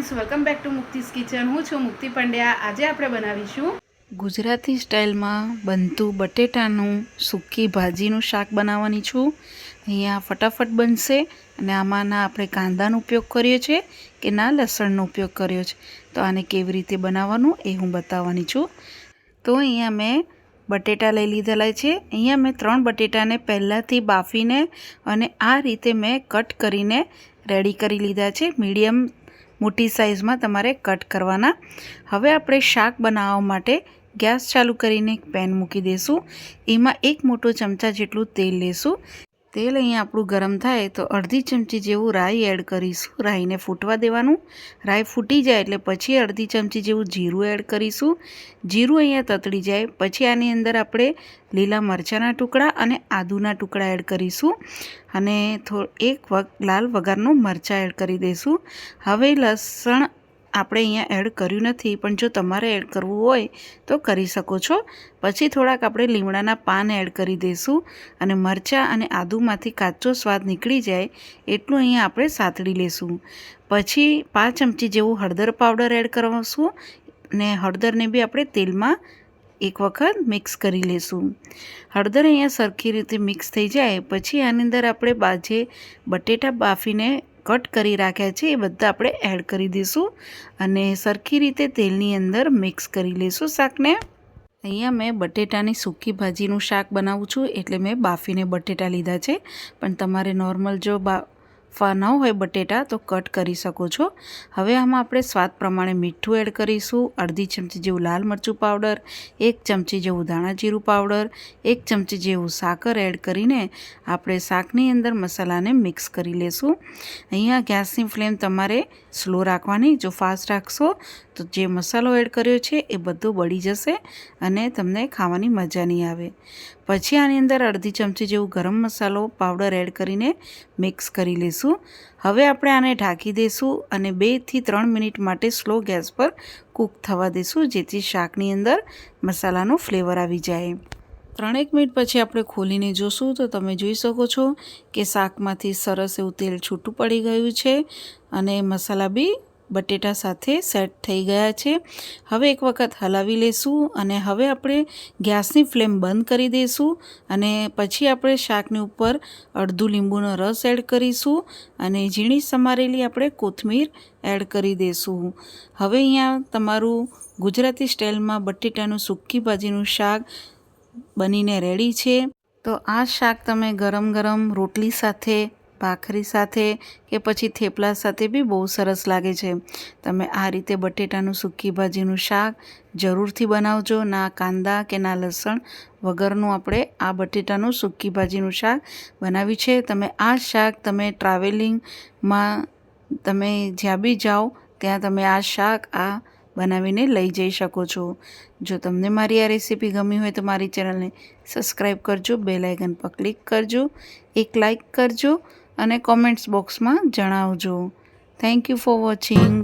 Friends welcome back to Mukti's kitchen હું છું મુક્તિ પંડ્યા. આજે આપણે બનાવીશું ગુજરાતી સ્ટાઇલમાં બનતું બટેટાનું સૂકી ભાજીનું શાક બનાવવાની છું. અહીંયા ફટાફટ બનશે અને આમાં ના આપણે કાંદાનો ઉપયોગ કર્યો છે કે ના લસણનો ઉપયોગ કર્યો છે. તો આને કેવી રીતે બનાવવાનું એ હું બતાવવાની છું. તો અહીંયા મેં બટેટા લઈ લીધેલા છે. અહીંયા મેં ત્રણ બટેટાને પહેલાંથી બાફીને અને આ રીતે મેં કટ કરીને રેડી કરી લીધા છે. મીડિયમ મોટી સાઇઝમાં તમારે કટ કરવાના. હવે આપણે શાક બનાવવા માટે ગેસ ચાલુ કરીને એક પેન મૂકી દઈશું એમાં એક મોટો ચમચા જેટલું તેલ લેશું. તેલ અહીંયા આપણું ગરમ થાય તો અડધી ચમચી જેવું રાઈ એડ કરીશું. રાઈને ફૂટવા દેવાનું. રાઈ ફૂટી જાય એટલે પછી અડધી ચમચી જેવું જીરું એડ કરીશું. જીરું અહીંયા તતડી જાય. પછી આની અંદર આપણે લીલા મરચાંના ટુકડા અને આદુના ટુકડા એડ કરીશું. અને થો એક વગ, લાલ વઘારનું મરચાં એડ કરી દઈશું. હવે લસણ આપણે અહીંયા એડ કર્યું નથી, પણ જો તમારે એડ કરવું હોય તો કરી શકો છો. પછી થોડાક આપણે લીમડાના પાન એડ કરી દઈશું અને મરચાં અને આદુમાંથી કાચો સ્વાદ નીકળી જાય એટલું અહીંયા આપણે સાતડી લેશું. પછી પાંચ ચમચી જેવું હળદર પાવડર એડ કરશું ને હળદરને બી આપણે તેલમાં એક વખત મિક્સ કરી લેશું. હળદર અહીંયા સરખી રીતે મિક્સ થઈ જાય. પછી આની અંદર આપણે બાજે બટેટા બાફીને કટ કરી રાખ્યા છે એ બધા આપણે એડ કરી દઈશું. અને સરખી રીતે તેલની અંદર મિક્સ કરી લઈશું શાકને. અહીંયા મેં બટેટાની સૂકી ભાજીનું શાક બનાવું છું, એટલે મેં બાફીને બટેટા લીધા છે. પણ તમારે નોર્મલ જો બા ન હોય બટેટા, તો કટ કરી શકો છો. હવે આમાં આપણે સ્વાદ પ્રમાણે મીઠું એડ કરીશું. અડધી ચમચી જેવું લાલ મરચું પાવડર, એક ચમચી જેવું ધાણા જીરું પાવડર, એક ચમચી જેવું સાકર એડ કરીને આપણે શાકની અંદર મસાલાને મિક્સ કરી લેશું. અહીંયા ગેસની ફ્લેમ તમારે સ્લો રાખવાની. જો ફાસ્ટ રાખશો, તો જે મસાલો એડ કર્યો છે એ બધો બળી જશે અને તમને ખાવાની મજા નહીં આવે. પછી આની અંદર અડધી ચમચી જેવું ગરમ મસાલો પાવડર એડ કરીને મિક્સ કરી લઈશું હવે આપણે આને ઢાંકી દઈશું અને બેથી ત્રણ મિનિટ માટે સ્લો ગેસ પર કૂક થવા દઈશું, જેથી શાકની અંદર મસાલાનો ફ્લેવર આવી જાય. ત્રણેક મિનિટ પછી આપણે ખોલીને જોશું તો તમે જોઈ શકો છો કે શાકમાંથી સરસ એવું તેલ છૂટું પડી ગયું છે અને મસાલા બી બટેટા સાથે સેટ થઈ ગયા છે. હવે એક વખત હલાવી લેશું અને હવે આપણે ગેસની ફ્લેમ બંધ કરી દઈશું અને પછી આપણે શાકની ઉપર અડધું લીંબુનો રસ એડ કરીશું અને ઝીણી સમારેલી આપણે કોથમીર એડ કરી દઈશું હવે અહીંયા તમારું ગુજરાતી સ્ટાઇલમાં બટેટાનું સૂકી ભાજીનું શાક બનીને રેડી છે. તો આ શાક તમે ગરમ ગરમ રોટલી સાથે ભાખરી સાથે કે પછી થેપલા સાથે બી બહુ સરસ લાગે છે. તમે આ રીતે બટેટાનું સૂકી ભાજીનું શાક જરૂરથી બનાવજો, ના કાંદા કે ના લસણ વગરનું આપણે આ બટેટાનું સૂકી ભાજીનું શાક બનાવ્યું છે. તમે આ શાક તમે ટ્રાવેલિંગમાં તમે જ્યાં બી જાઓ, ત્યાં તમે આ શાક આ બનાવીને લઈ જઈ શકો છો. જો તમને મારી આ રેસીપી ગમી હોય તો મારી ચેનલને સબસ્ક્રાઈબ કરજો, બેલ આઇકન પર ક્લિક કરજો, એક લાઇક કરજો અને કોમેન્ટ્સ બોક્સમાં જણાવજો. Thank you for watching